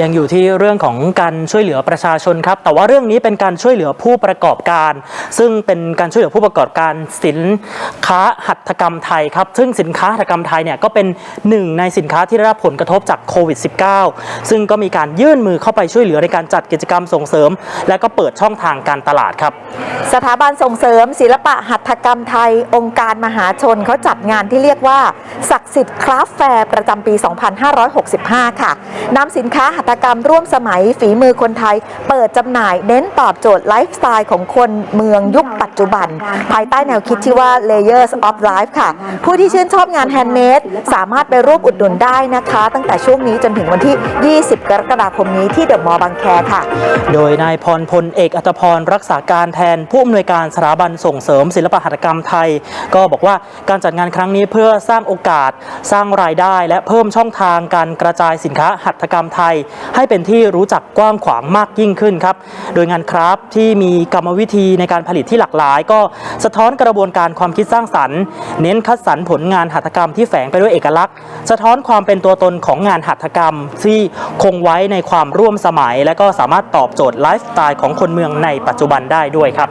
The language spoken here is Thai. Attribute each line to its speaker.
Speaker 1: ยังอยู่ที่เรื่องของการช่วยเหลือประชาชนครับ แต่ว่าเรื่องนี้เป็นการช่วยเหลือผู้ประกอบการ ซึ่งเป็นการช่วยเหลือผู้ประกอบการสินค้าหัตถกรรมไทยครับ ซึ่งสินค้าหัตถกรรมไทยเนี่ยก็เป็นหนึ่งในสินค้าที่ได้รับผลกระทบจากโควิด -19 ซึ่งก็มีการยื่นมือเข้าไปช่วยเหลือในการจัดกิจกรรมส่งเสริม และก็เปิดช่องทางการตลาดครับ
Speaker 2: สถาบันส่งเสริม ศิลปะหัตถกรรมไทย องค์การมหาชนเขาจัดงานที่เรียกว่าศักดิ์สิทธิ์คราฟต์แฟร์ประจำปี 2565 ค่ะนำสินค้าหัตถกรรมร่วมสมัยฝีมือคนไทย เปิดจำหน่ายเน้นตอบโจทย์ไลฟ์สไตล์ของคนเมืองยุคปัจจุบัน ภายใต้แนวคิดที่ว่า Layers of Life ค่ะ ผู้ที่ชื่นชอบงานแฮนด์เมดสามารถไปร่วมอุดหนุนได้นะคะ ตั้งแต่ช่วงนี้จนถึงวันที่ 20 กรกฎาคมนี้ที่เดอะมอลล์บางแคค่ะ
Speaker 1: โดยนายพรพลเอกอัตพรรักษาการแทนผู้อำนวยการสถาบันส่งเสริม ศิลปหัตถกรรมไทย ก็บอกว่าการจัดงานครั้งนี้เพื่อสร้างโอกาส สร้างรายได้ และเพิ่มช่องทางการกระจายสินค้าหัตถกรรมไทยให้เป็นที่รู้จักกว้างขวางมากยิ่งขึ้นครับ โดยงานคราฟที่มีกรรมวิธีในการผลิตที่หลากหลาย ก็สะท้อนกระบวนการความคิดสร้างสรรค์ เน้นคัดสรรผลงานหัตถกรรมที่แฝงไปด้วยเอกลักษณ์ สะท้อนความเป็นตัวตนของงานหัตถกรรม ที่คงไว้ในความร่วมสมัย และก็สามารถตอบโจทย์ไลฟ์สไตล์ของคนเมืองในปัจจุบันได้ด้วยครับ